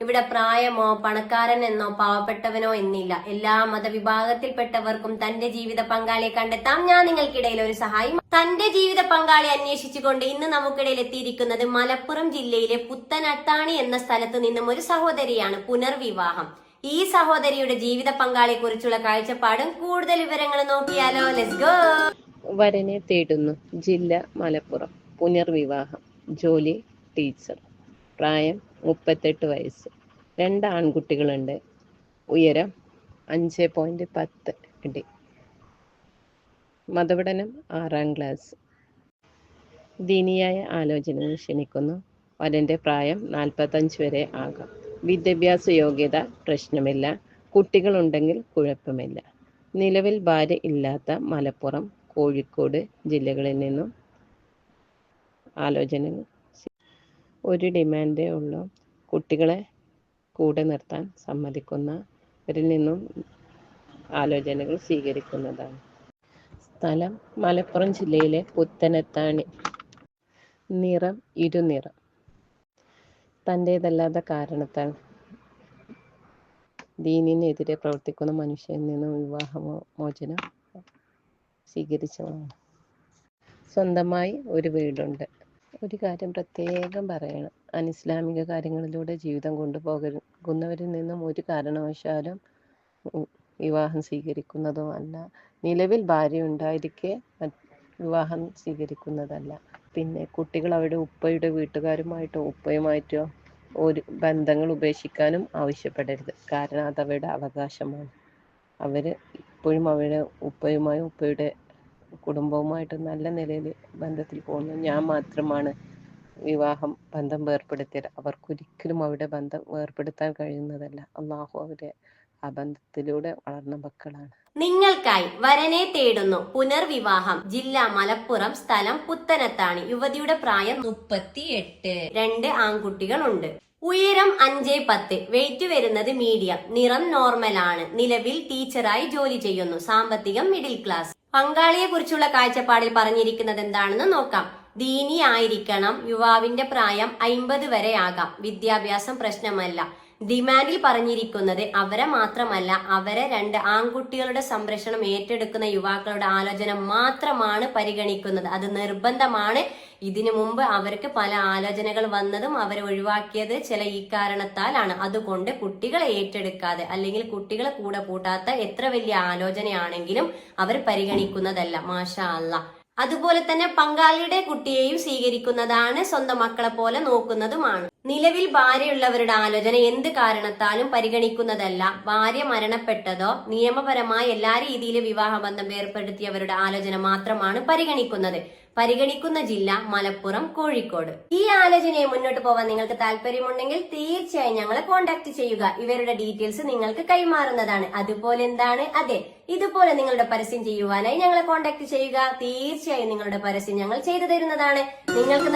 ഇവിടെ പ്രായമോ പണക്കാരൻ എന്നോ പാവപ്പെട്ടവനോ എന്നില്ല. എല്ലാ മതവിഭാഗത്തിൽപ്പെട്ടവർക്കും തന്റെ ജീവിത പങ്കാളിയെ കണ്ടെത്താം. ഞാൻ നിങ്ങൾക്കിടയിൽ ഒരു സഹായി തന്റെ ജീവിത പങ്കാളിയെ അന്വേഷിച്ചുകൊണ്ട് ഇന്ന് നമുക്കിടയിൽ എത്തിയിരിക്കുന്നത് മലപ്പുറം ജില്ലയിലെ പുത്തനത്താണി എന്ന സ്ഥലത്ത് നിന്നും ഒരു സഹോദരിയാണ് പുനർവിവാഹം. ഈ സഹോദരിയുടെ ജീവിത പങ്കാളിയെ കുറിച്ചുള്ള കാഴ്ചപ്പാടും കൂടുതൽ വിവരങ്ങൾ നോക്കിയാലോ. ലെറ്റ്സ് ഗോ വരനെ തേടുന്നു ജില്ല മലപ്പുറം. പുനർവിവാഹം. ജോലി ടീച്ചർ. പ്രായം മുപ്പത്തെട്ട് വയസ്സ്. രണ്ട് ആൺകുട്ടികളുണ്ട്. ഉയരം അഞ്ച് പോയിന്റ് പത്ത് അടി മതപഠനം ആറാം ക്ലാസ് ദീനിയായ ആലോചനകൾ ക്ഷണിക്കുന്നു. വരന്റെ പ്രായം നാൽപ്പത്തഞ്ച് വരെ ആകാം. വിദ്യാഭ്യാസ യോഗ്യത പ്രശ്നമില്ല. കുട്ടികളുണ്ടെങ്കിൽ കുഴപ്പമില്ല. നിലവിൽ ഭാര്യ ഇല്ലാത്ത മലപ്പുറം കോഴിക്കോട് ജില്ലകളിൽ നിന്നും ആലോചനകൾ ഒരു ഡിമാൻഡേ ഉള്ളൂ. കുട്ടികളെ കൂടെ നിർത്താൻ സമ്മതിക്കുന്നവരിൽ നിന്നും ആലോചനകൾ സ്വീകരിക്കുന്നതാണ്. സ്ഥലം മലപ്പുറം ജില്ലയിലെ പുത്തനത്താണി. നിറം ഇരുനിറം. തന്റേതല്ലാത്ത കാരണത്താൽ ദീനിനെതിരെ പ്രവർത്തിക്കുന്ന മനുഷ്യനിൽ നിന്നും വിവാഹമോ മോചനം സ്വീകരിച്ചതാണ്. സ്വന്തമായി ഒരു വീടുണ്ട്. ഒരു കാര്യം പ്രത്യേകം പറയണം. അനിസ്ലാമിക കാര്യങ്ങളിലൂടെ ജീവിതം കൊണ്ടുപോകുന്നവരിൽ നിന്നും ഒരു കാരണവശാലും വിവാഹം സ്വീകരിക്കുന്നതോ അല്ല. നിലവിൽ ഭാര്യ ഉണ്ടായിരിക്കെ വിവാഹം സ്വീകരിക്കുന്നതല്ല. പിന്നെ കുട്ടികൾ അവരുടെ ഉപ്പയുടെ വീട്ടുകാരുമായിട്ടോ ഉപ്പയുമായിട്ടോ ഒരു ബന്ധങ്ങൾ ഉപേക്ഷിക്കാനും ആവശ്യപ്പെടരുത്. കാരണം അത് അവരുടെ അവകാശമാണ്. അവർ ഇപ്പോഴും അവരുടെ ഉപ്പയുമായും ഉപ്പയുടെ കുടുംബവുമായിട്ട് നല്ല നിലയിൽ ബന്ധത്തിൽ പോകുന്നു. ഞാൻ മാത്രമാണ് വിവാഹം ബന്ധം വേർപ്പെടുത്തിയത്. അവർക്കൊരിക്കലും അവരുടെ ബന്ധം വേർപ്പെടുത്താൻ കഴിയുന്നതല്ല. അള്ളാഹു അവരെ ആ ബന്ധത്തിലൂടെ വളർന്ന മക്കളാണ്. നിങ്ങൾക്കായി വരനെ തേടുന്നു പുനർവിവാഹം. ജില്ല മലപ്പുറം സ്ഥലം പുത്തനത്താണി. യുവതിയുടെ പ്രായം മുപ്പത്തിയെട്ട്. രണ്ട് ആൺകുട്ടികളുണ്ട്. ഉയരം അഞ്ച് പത്ത്. വെയിറ്റ് വരുന്നത് മീഡിയം നിറം നോർമൽ ആണ്. നിലവിൽ ടീച്ചറായി ജോലി ചെയ്യുന്നു. സാമ്പത്തികം മിഡിൽ ക്ലാസ് പങ്കാളിയെ കുറിച്ചുള്ള കാഴ്ചപ്പാടിൽ പറഞ്ഞിരിക്കുന്നത് എന്താണെന്ന് നോക്കാം. ദീനി ആയിരിക്കണം. യുവാവിന്റെ പ്രായം അയിമ്പത് വരെ ആകാം. വിദ്യാഭ്യാസം പ്രശ്നമല്ല. ഡിമാൻഡിൽ പറഞ്ഞിരിക്കുന്നത് അവരെ മാത്രമല്ല അവരെ രണ്ട് ആൺകുട്ടികളുടെ സംരക്ഷണം ഏറ്റെടുക്കുന്ന യുവാക്കളുടെ ആലോചന മാത്രമാണ് പരിഗണിക്കുന്നത്. അത് നിർബന്ധമാണ്. ഇതിനു മുമ്പ് അവർക്ക് പല ആലോചനകൾ വന്നതും അവരെ ഒഴിവാക്കിയത് ചില ഈ കാരണത്താലാണ്. അതുകൊണ്ട് കുട്ടികളെ ഏറ്റെടുക്കാതെ അല്ലെങ്കിൽ കുട്ടികളെ കൂടെ കൂട്ടാത്ത എത്ര വലിയ ആലോചനയാണെങ്കിലും അവർ പരിഗണിക്കുന്നതല്ല. മാഷ അല്ല അതുപോലെ തന്നെ പങ്കാളിയുടെ കുട്ടിയെയും സ്വീകരിക്കുന്നതാണ് സ്വന്തം മക്കളെ പോലെ നോക്കുന്നതുമാണ്. നിലവിൽ ഭാര്യയുള്ളവരുടെ ആലോചന എന്ത് കാരണത്താലും പരിഗണിക്കുന്നതല്ല. ഭാര്യ മരണപ്പെട്ടതോ നിയമപരമായ എല്ലാ രീതിയിലും വിവാഹബന്ധം ഏർപ്പെടുത്തിയവരുടെ ആലോചന മാത്രമാണ് പരിഗണിക്കുന്നത്. പരിഗണിക്കുന്ന ജില്ല മലപ്പുറം കോഴിക്കോട്. ഈ ആലോചനയെ മുന്നോട്ട് പോവാൻ നിങ്ങൾക്ക് താല്പര്യമുണ്ടെങ്കിൽ തീർച്ചയായും ഞങ്ങളെ കോൺടാക്ട് ചെയ്യുക. ഇവരുടെ ഡീറ്റെയിൽസ് നിങ്ങൾക്ക് കൈമാറുന്നതാണ്. അതുപോലെ എന്താണ്? അതെ ഇതുപോലെ നിങ്ങളുടെ പരസ്യം ചെയ്യുവാനായി ഞങ്ങളെ കോൺടാക്ട് ചെയ്യുക. തീർച്ചയായും നിങ്ങളുടെ പരസ്യം ഞങ്ങൾ ചെയ്തു തരുന്നതാണ്. നിങ്ങൾക്ക്